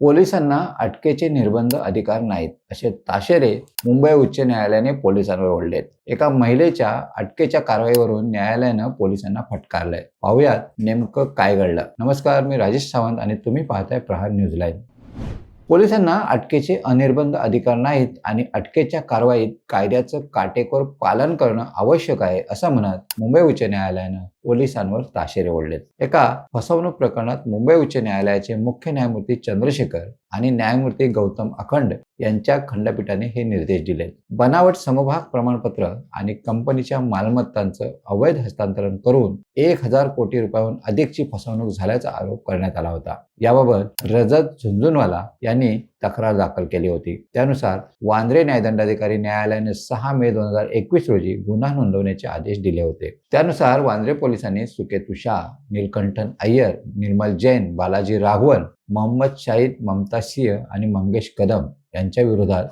पोलिसांना अटकेचे निर्बंध अधिकार नाहीत असे ताशेरे मुंबई उच्च न्यायालयाने पोलिसांवर ओढलेत. एका महिलेच्या अटकेच्या कारवाईवरून न्यायालयानं पोलिसांना फटकारलंय. पाहुयात नेमकं काय घडलं. नमस्कार मी राजेश सावंत आणि तुम्ही पाहताय प्रहार न्यूज लाईव्ह. पोलिसांना अटकेचे अनिर्बंध अधिकार नाहीत आणि अटकेच्या कारवाईत कायद्याचं काटेकोर पालन करणं आवश्यक आहे असं म्हणत मुंबई उच्च न्यायालयानं पोलिसांवर ताशेरे ओढलेत. एका फसवणूक प्रकरणात मुंबई उच्च न्यायालयाचे मुख्य न्यायमूर्ती चंद्रशेखर आणि न्यायमूर्ती गौतम अखंड यांच्या खंडपीठाने हे निर्देश दिले बनावट समभाग प्रमाणपत्र आणि कंपनीच्या मालमत्तांचं अवैध हस्तांतरण करून एक हजार कोटी रुपयाहून अधिकची फसवणूक झाल्याचा आरोप करण्यात आला होता. याबाबत रजत झुंझुनवाला यांनी तक्रार दाखल केली होती. त्यानुसार वांद्रे न्यायदंडाधिकारी न्यायालयाने सहा मे दोन हजार एकवीस रोजी गुन्हा नोंदवण्याचे आदेश दिले होते. त्यानुसार वांद्रे पोलिसांनी सुकेतू शाह नीलकंठन अय्यर निर्मल जैन बालाजी राघवन मोहम्मद शाहिद ममता सिंह आणि मंगेश कदम यांच्या विरोधात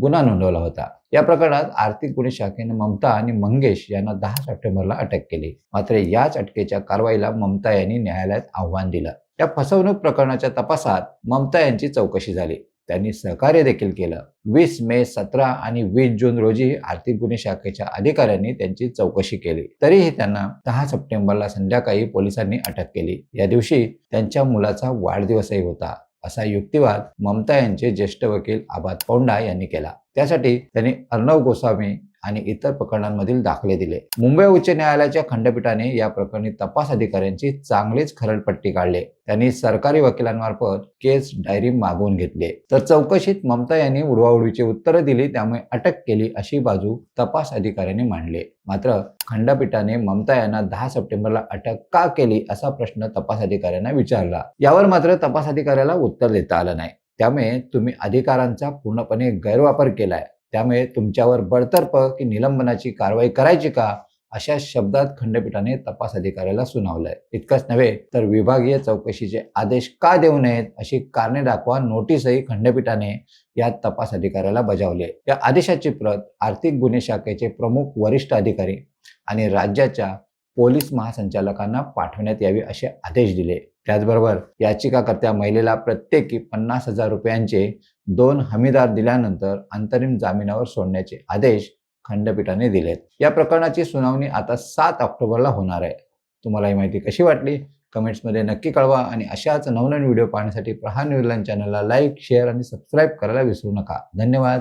गुन्हा नोंदवला होता. या प्रकरणात आर्थिक गुन्हे शाखेने ममता आणि मंगेश यांना दहा सप्टेंबरला अटक केली. मात्र याच अटकेच्या कारवाईला ममता यांनी न्यायालयात आव्हान दिलं. या फसवणूक प्रकरणाच्या तपासात ममता यांची चौकशी झाली. त्यांनी सहकार्य देखील केलं. वीस मे सतरा आणि वीस जून रोजी आर्थिक गुन्हे शाखेच्या अधिकाऱ्यांनी त्यांची चौकशी केली. तरीही त्यांना दहा सप्टेंबरला संध्याकाळी पोलिसांनी अटक केली. या दिवशी त्यांच्या मुलाचा वाढदिवसही होता असा युक्तिवाद ममता यांचे ज्येष्ठ वकील आबाद पौंडा यांनी केला. त्यासाठी त्यांनी अर्णव गोस्वामी आणि इतर प्रकरणांमधील दाखले दिले. मुंबई उच्च न्यायालयाच्या खंडपीठाने या प्रकरणी तपास अधिकाऱ्यांची चांगलीच खरडपट्टी काढली. त्यांनी सरकारी वकिलांमार्फत केस डायरी मागवून घेतली. तर चौकशीत ममता यांनी उडवाउडवीची उत्तरं दिली त्यामुळे अटक केली अशी बाजू तपास अधिकाऱ्यांनी मांडली. मात्र खंडपीठाने ममता यांना दहा सप्टेंबरला अटक का केली असा प्रश्न तपास अधिकाऱ्यांना विचारला. यावर मात्र तपास अधिकाऱ्याला उत्तर देता आलं नाही. त्यामुळे तुम्ही अधिकारांचा पूर्णपणे गैरवापर केला आहे त्यामुळे तुमच्यावर बडतर्फ की निलंबनाची कारवाई करायची का अशा शब्दात खंडपीठाने तपास अधिकाऱ्याला सुनावलंय. इतकंच नव्हे तर विभागीय चौकशीचे आदेश का देऊ नयेत अशी कारणे दाखवा नोटीसही खंडपीठाने या तपास अधिकाऱ्याला बजावली या आदेशाची प्रत आर्थिक गुन्हे शाखेचे प्रमुख वरिष्ठ अधिकारी आणि राज्याच्या पोलीस महासंचालकांना पाठवण्यात यावी असे आदेश दिले. त्याचबरोबर याचिकाकर्त्या महिलेला प्रत्येकी पन्नास हजार रुपयांचे दोन हमीदार दिल्यानंतर अंतरिम जामिनावर सोडण्याचे आदेश खंडपीठाने दिलेत. या प्रकरणाची सुनावणी आता सात ऑक्टोबरला होणार आहे. तुम्हाला ही माहिती कशी वाटली? कमेंट्समध्ये नक्की कळवा आणि अशाच नवनवीन व्हिडिओ पाहण्यासाठी प्रहार न्यूझीलँड चॅनलला लाईक शेअर आणि सबस्क्राईब करायला विसरू नका. धन्यवाद.